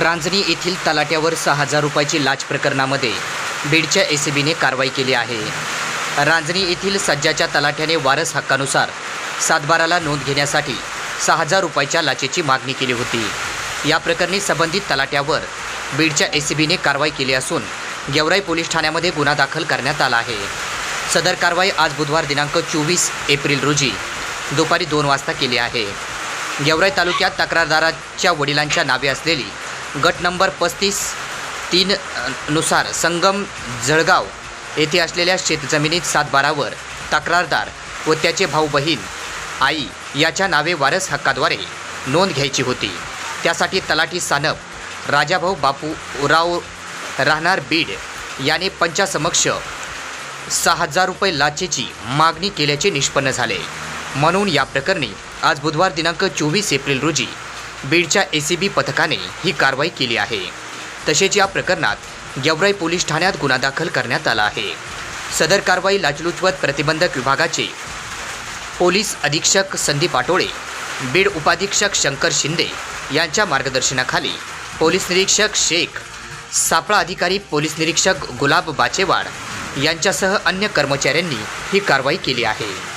रांजणी येथील तलाट्यावर सहा हजार रुपयाची लाच प्रकरणामध्ये बीडच्या ए सी बीने कारवाई केली आहे. रांजणी येथील सज्जाच्या तलाठ्याने वारस हक्कानुसार सातबाराला नोंद घेण्यासाठी सहा हजार रुपयाच्या लाचेची मागणी केली होती. या प्रकरणी संबंधित तलाट्यावर बीडच्या एसीबीने कारवाई केली असून गेवराई पोलीस ठाण्यामध्ये गुन्हा दाखल करण्यात आला आहे. सदर कारवाई आज बुधवार दिनांक चोवीस एप्रिल रोजी दुपारी दोन वाजता केली आहे. गेवराई तालुक्यात तक्रारदाराच्या वडिलांच्या नावे असलेली गट नंबर पस्तीस तीन नुसार संगम जळगाव येथे असलेल्या शेतजमिनीत सातबारावर तक्रारदार व त्याचे भाऊ बहीण आई याच्या नावे वारस हक्काद्वारे नोंद घ्यायची होती. त्यासाठी तलाठी सानप राजाभाऊ बापू उराव राहणार बीड याने पंचासमक्ष सहा हजार रुपये लाचेची मागणी केल्याचे निष्पन्न झाले. म्हणून या प्रकरणी आज बुधवार दिनांक चोवीस एप्रिल रोजी बीडच्या ए सी बी पथकाने ही कारवाई केली आहे. तसेच या प्रकरणात गेवराई पोलीस ठाण्यात गुन्हा दाखल करण्यात आला आहे. सदर कारवाई लाचलुचपत प्रतिबंधक विभागाचे पोलीस अधीक्षक संदीप आटोळे बीड उपाधीक्षक शंकर शिंदे यांच्या मार्गदर्शनाखाली पोलीस निरीक्षक शेख सापळा अधिकारी पोलीस निरीक्षक गुलाब बाचेवाड यांच्यासह अन्य कर्मचाऱ्यांनी ही कारवाई केली आहे.